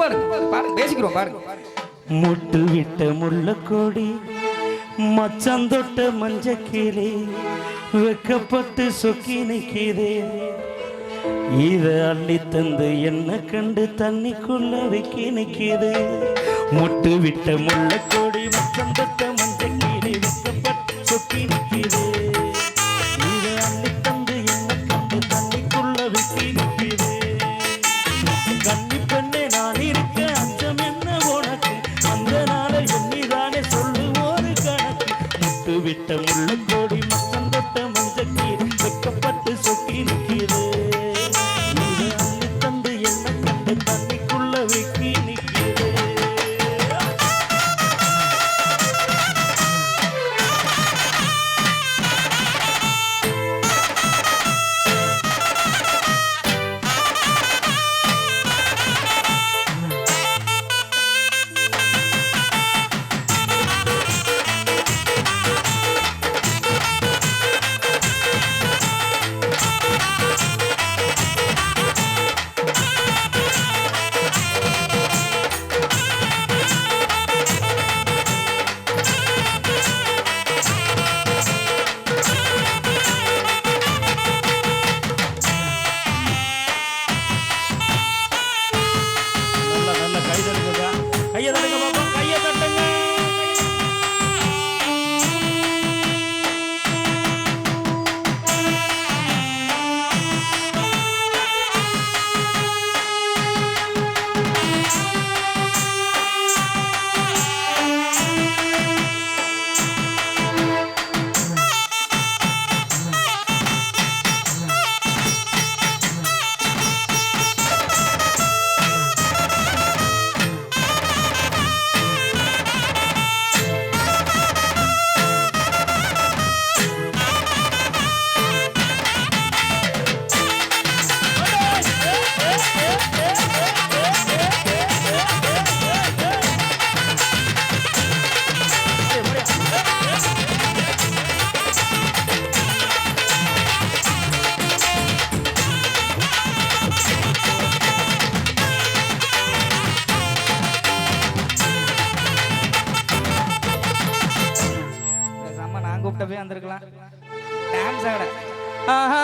பாருங்க பாருங்க பேசிக்கிறோம் பாருங்க. முட்டு விட்ட முள்ள கொடி மச்சந்தொட்ட மஞ்ச கீழே வெக்கப்பட்டு சொக்கி நிற்கிறேன் இத அள்ளி தந்து என்ன கண்டு தண்ணிக்குள்ள வைக்கி நிற்கிறது முட்டு விட்ட முள்ள கோடி மச்சந்தொட்ட மஞ்ச கீழே வெக்கப்பட்டு சொக்கி நிற்கிறேன் விட்ட முள்ளங்கோடி வந்திருக்கலாம் டான்ஸ் ஆட ஆஹா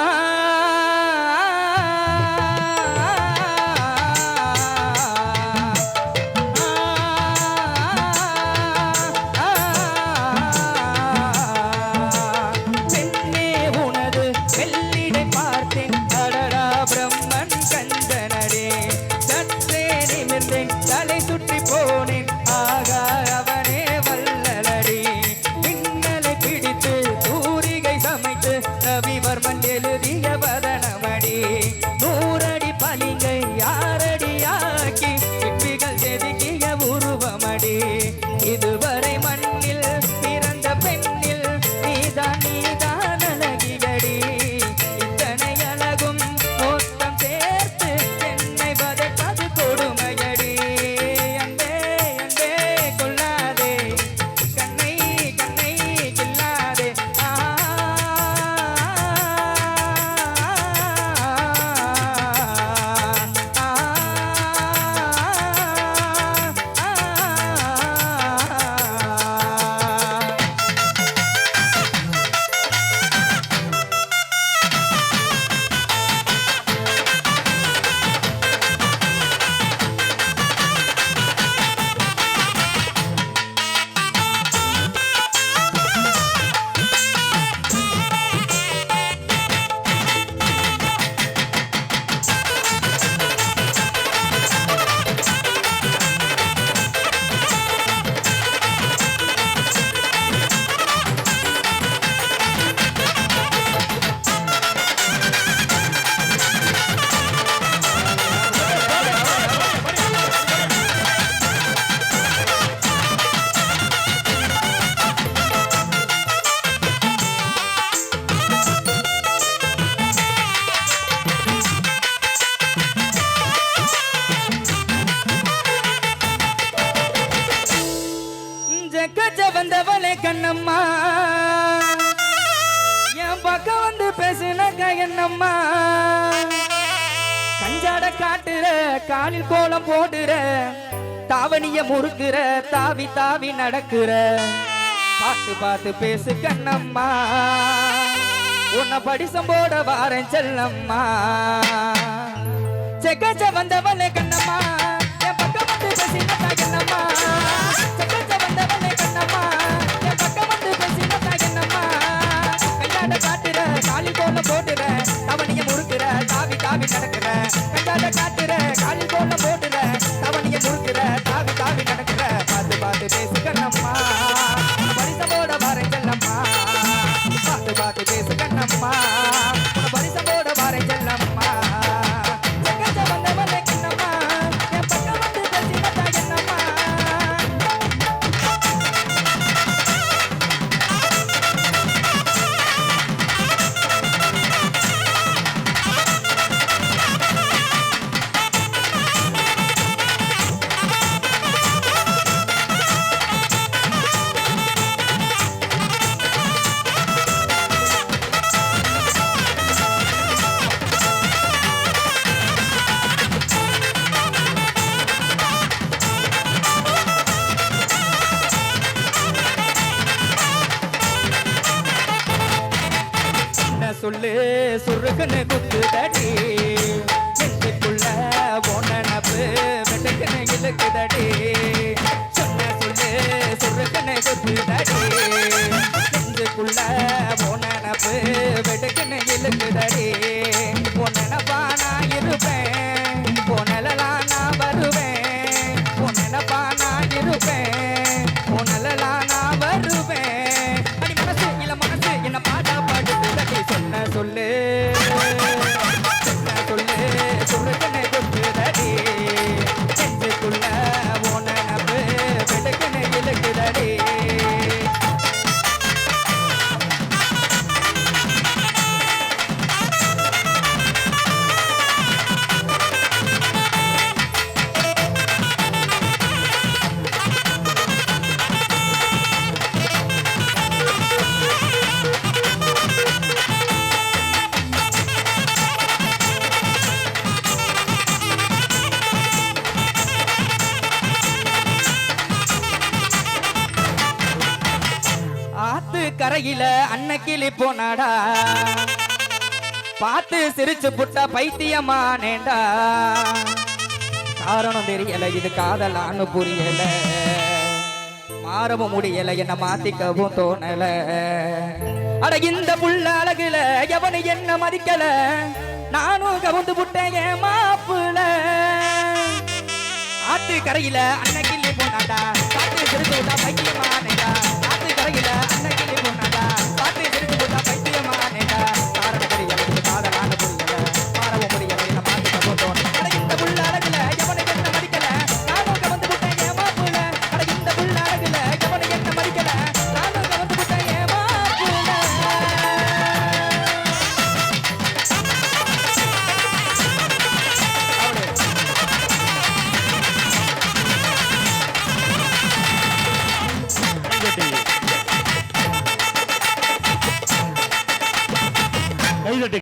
என்னம்மா? கஞ்சாட காட்டுற காலில் கோலம் போடுற தாவணிய முறுக்குற தாவி தாவி நடக்குற. பாத்து பாத்து பேசு கண்ணம்மா. உன்னை படிசம் போட வாரேன் செல்லம்மா. செக்கச்ச வந்தவளே கண்ணம்மா. என் பக்கம் வந்து பேசின தாவி தாவி காட்டுற. சுருக்குன்னு குத்துதடி. நெஞ்சுக்குள்ள போனப்பு வெட்டுக்குன்னு இழுக்குதடி. ஆத்து கரையில அன்னக்கிளி போனாடா. பார்த்து சிரிச்சு புட்டா பைத்தியமானேண்டா காரணம் தெரியல இது காதலான்னு புரியல. மாறவும் முடியல என்ன மாத்திக்கவும் தோணல. அட இந்த புள்ள அழகுல எவனு என்ன மதிக்கல? நானும் கவுந்து புட்டேன் என் மாப்புல ஆத்து கரையில அன்னக்கிள்ளி போனாடா. காத்து சிரிச்சு பைக்கியமானேடா ஆத்து